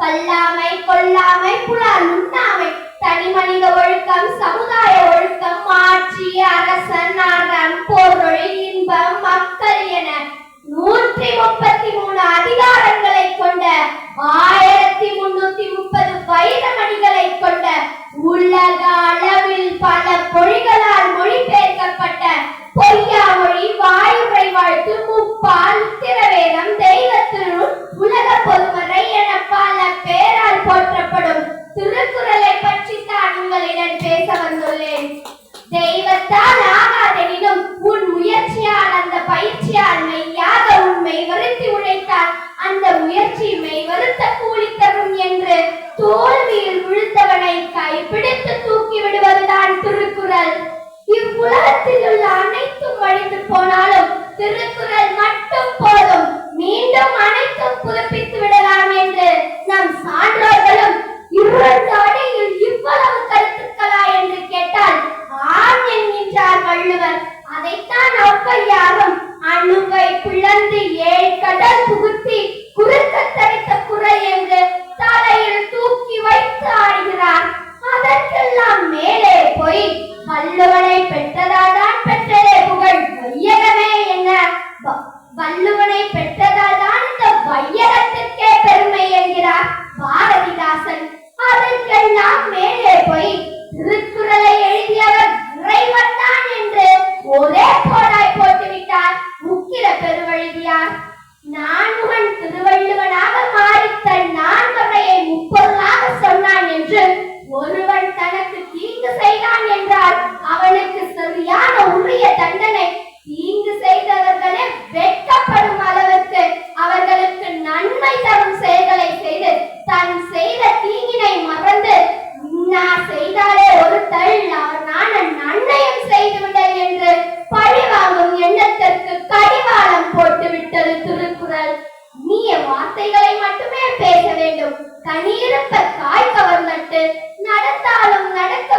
இல்வாழ்க்கை பல்லாமை கொல்லாமை புலால் உண்ணாமை தனி மனித ஒழுக்கம் சமுதாய ஒழுக்கம் ஆட்சி அரசன் அறம் பொருள் இன்பம் தெய்வத்தால் ஆகாதெனினும் உன் முயற்சியால் அந்த பயிற்சியால் மெய்யாக உண்மை வருத்தி உழைத்தால் அந்த முயற்சி மெய் வருத்த கூலி தரும் என்று தோல்வியில் விழுந்தவனை கைப்பிடித்து தூக்கி விடுவதுதான் திருக்குறள். இவ்வுலகத்தில் உள்ள கடல் புகுத்தி குறுக்க தரித்த குரல் என்று தலையில் தூக்கி வைத்து ஆடுகிறார் அதற்கெல்லாம் மேலே போய் வள்ளுவனை பெற்றதாதான் பெற்றதே புகழ். வையகமே என்ன? வல்லுவனை வள்ளுவனை தான் இந்த வையகத்திற்கே பெருமை என்கிறார் பாரதிதாசன். அதற்கெல்லாம் மேலே போய் திருக்குறளை எழுதியவர் இறைவன் தான் என்று ஒரே போடாய் போட்டுவிட்டார். முக்கிர பெருவழுதியார். நான் உன் திருவள்ளுவனாக மாறித்தன்னா செய்திகளை மட்டுமே பேச வேண்டும். கனியிருப்ப காய் கவர்ந்தட்டு நடந்தாலும் நடக்கவில்லை என்றாலும்